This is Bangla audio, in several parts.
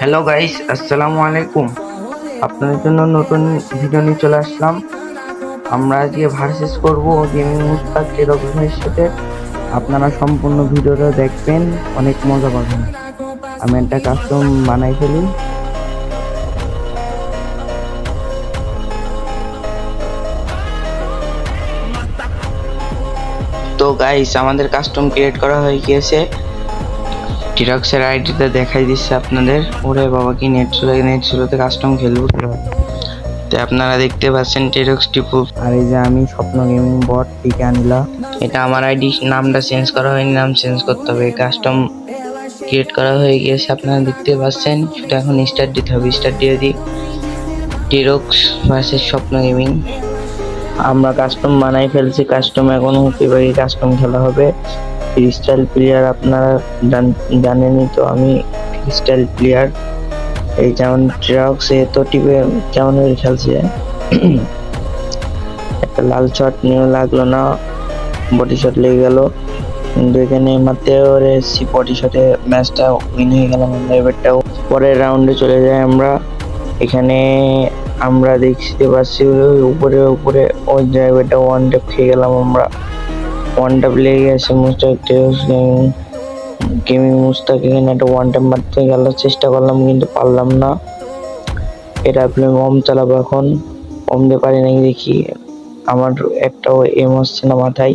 হ্যালো গাইস আসসালামু আলাইকুম আপনাদের জন্য নতুন ভিডিও নিয়ে চলে আসলাম। আমরা আজকে ভার্সেস করব গেমিং মুস্তাক ভাইয়ের সাথে। আপনারা সম্পূর্ণ ভিডিওটা দেখবেন। অনেক মজা পাবেন। আমি একটা কাস্টম বানাই ফেলি। তো গাইস আমাদের কাস্টম ক্রিয়েট করা হয়ে গিয়েছে। টিরক্সের আইডিটা দেখাই দিচ্ছে আপনাদের। ওরে বাবা কি নেট ছিল নেট ছিলতে কাস্টম খেলব তো আপনারা দেখতে পাচ্ছেন টিরক্স টিপু। আর এই যে আমি স্বপ্ন গেমিং বট থেকে আনলাম এটা আমার আইডি নামটা চেঞ্জ করা হয়নি নাম চেঞ্জ করতে হবে। কাস্টম ক্রিয়েট করা হয়ে গিয়েছে আপনারা দেখতে পাচ্ছেন। সেটা এখন স্টার্ট দিতে হবে স্টার্ট দিয়ে দিই। টিরক্স ভার্সেস স্বপ্ন গেমিং আমরা কাস্টম বানাই ফেলছি কাস্টম এখন হতে পারি কাস্টম খেলা হবে। ফ্রিস্টাইল প্লেয়ার আপনারা জান- জানেনই তো আমি ফ্রিস্টাইল প্লেয়ার এই যেমন ট্রাক্স এ তো টিপে কেমন করে খেলছে। একটা লাল শট নিয়ে লাগল না বডি শট লেগে গেল। কিন্তু এখানে মাত্র ওরে সি বডি শটে ম্যাচটা উইন হয়ে গেলাম আমরা এবারটাও। পরের রাউন্ডে চলে যাই আমরা। এখানে আমরা দেখতে পাচ্ছি উপরে উপরে ওই ড্রাইভারটা ওয়ান ডেপ খেয়ে গেলাম আমরা। ওয়ান প্লে লেগে গেছে মুস্তাক গেমিং মুস্তাক এখানে একটা ওয়ান মারতে গেল চেষ্টা করলাম, কিন্তু পারলাম না। এটা আপনি ওম চালাবো এখন। ওম দিয়ে পারি নাকি দেখি। আমার একটাও এম আসছে না মাথায়।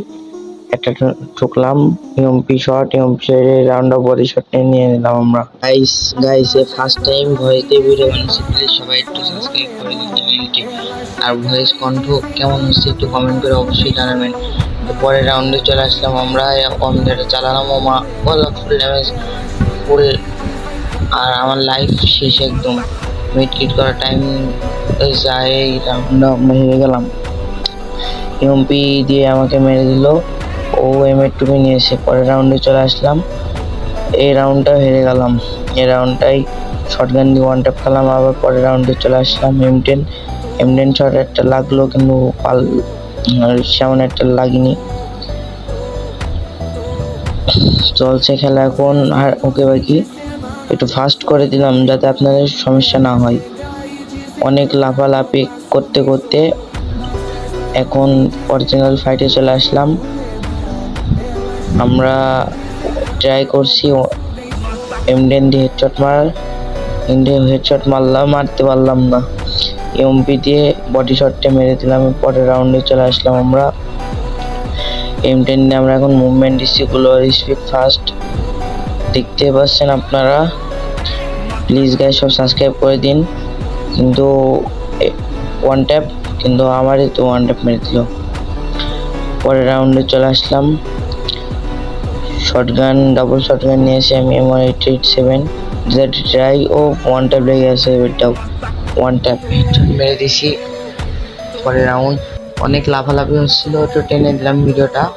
একটা ঠুকলাম ইউএমপি শট ইউএমপি শটে রাউন্ড অফ বডি শট নিয়ে নিলাম আমরা। Guys guys a first time voice দিয়ে ভিডিও বানাচ্ছি প্লিজ সবাই একটু সাবস্ক্রাইব করে দিন চ্যানেলটি আর ভয়েস কণ্ঠ কেমন হচ্ছে একটু কমেন্ট করে অবশ্যই জানাবেন। তো পরের রাউন্ডে চলে আসলাম আমরা কম যেটা চালালাম, ও মা বললাম ফুল ড্যামেজ ফুল আর আমার লাইফ শেষ একদম। মিড কিট করার টাইম যায় রাউন্ড আমরা হেরে গেলাম। ইউএমপি দিয়ে আমাকে মেরে দিল। ও এম এর টুপি নিয়ে এসে পরের রাউন্ডে চলে আসলাম। এই রাউন্ডটা হেরে গেলাম। এই রাউন্ডটাই শর্টগান দিয়ে ওয়ান ট্যাপ খেলাম, আবার পরের রাউন্ডে চলে আসলাম M ten M ten shot একটা লাগল কিন্তু পাল সেমন একটা লাগেনি। চলছে খেলা এখন। আর ওকে বাকি একটু ফাস্ট করে দিলাম যাতে আপনাদের সমস্যা না হয়। অনেক লাফালাফি করতে করতে এখন অরিজিনাল ফাইটে চলে আসলাম। আমরা ট্রাই করছি এমডেন দিয়ে হেডশট মারার। ইন্ডিয়া হেডশট মারলাম, মারতে পারলাম না। এমপি দিয়ে বডি শটটা মেরে দিলাম, পরের রাউন্ডে চলে আসলাম আমরা। এম টেন দিয়ে আমরা এখন মুভমেন্ট দিচ্ছি গ্লোয়ার স্পিড ফাস্ট দেখতে পাচ্ছেন আপনারা। প্লিজ গাই সব সাবস্ক্রাইব করে দিন। কিন্তু ওয়ান ট্যাপ কিন্তু আমারই তো ওয়ান ট্যাপ মেরে দিল। পরের রাউন্ডে চলে আসলাম। শটগান ডাবল শটগান নিয়ে এসে আমি MR eight eight seven try ও ওয়ান ট্যাপ লেগে গেছে এবারটাও ওয়ান ট্যাপ মেরে দিছি পরের রাউন্ড অনেক লাফালাফি হচ্ছিল একটু টেনে দিলাম ভিডিওটা।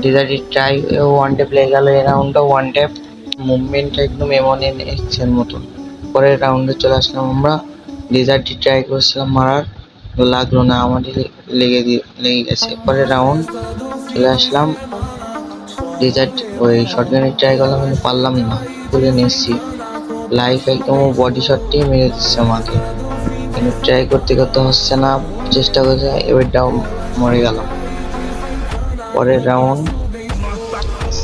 ডিজার্টি ট্রাই ওয়ান ট্যাপ লেগে গেল, এই রাউন্ডটা ওয়ান ট্যাপ মুভমেন্টটা একদম এমন এক্সের মতো। পরের রাউন্ডে চলে আসলাম আমরা। ডিজার্টি ট্রাই করছিলাম মারার? লাগল না, আমাদের লেগে দিয়ে- লেগে গেছে। পরের রাউন্ড চলে আসলাম। ডিজার্ট ওই শর্টগানের ট্রাই করলাম কিন্তু পারলাম না। খুলে নিচ্ছি লাইফ একদম বডি শটটি মেরে দিচ্ছে আমাকে। কিন্তু ট্রাই করতে করতে হচ্ছে না, চেষ্টা করছে ডাউন মরে গেলাম। পরের রাউন্ড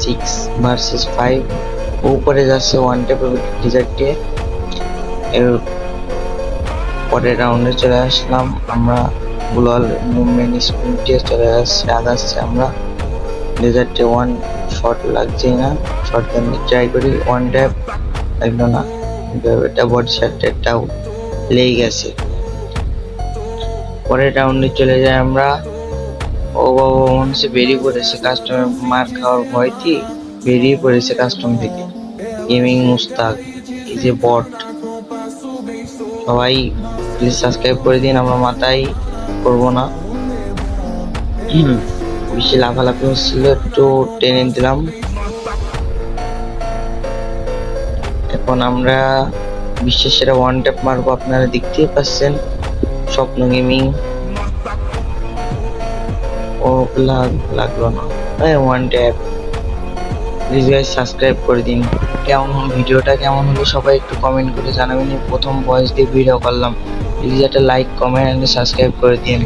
সিক্স ভার্সেস ফাইভ উপরে যাচ্ছে ওয়ান টেপ ডিজার্টে এর পরের রাউন্ডে চলে আসলাম আমরা গ্লোয়াল মুভমেন্ট দিয়ে চলে আসছে, আগাচ্ছে আমরা। ডেজার্টে ওয়ান শট লাগছেই না। শট কেন ট্রাই করি ওয়ান ট্যাপ লাগল না। এটা বডি শটটাও লেগে গেছে। পরের রাউন্ডে চলে যাই আমরা। ও বাবা, মনে হচ্ছে বেরিয়ে পড়েছে কাস্টমার মার খাওয়ার ভয়টি। বেরিয়ে পড়েছে কাস্টম থেকে। গেমিং মুস্তাক, এই যে বট সবাই প্লিজ সাবস্ক্রাইব করে দিন, আমরা মাথায় করব না। বেশি লাফালাফি হচ্ছিল, একটু টেনে দিলাম এখন আমরা বিশ্বের সেরা ওয়ান ট্যাপ মারবো, আপনারা দেখতেই পাচ্ছেন, স্বপ্ন গেমিং ও, লাগ, লাগল না। হ্যাঁ one tap please guys subscribe করে দিন। কেমন ভিডিওটা, কেমন হলো সবাই একটু কমেন্ট করে জানাবেন। প্রথম ভয়েস দিয়ে ভিডিও করলাম। প্লিজ একটা লাইক কমেন্ট অ্যান্ড সাবস্ক্রাইব করে দিন।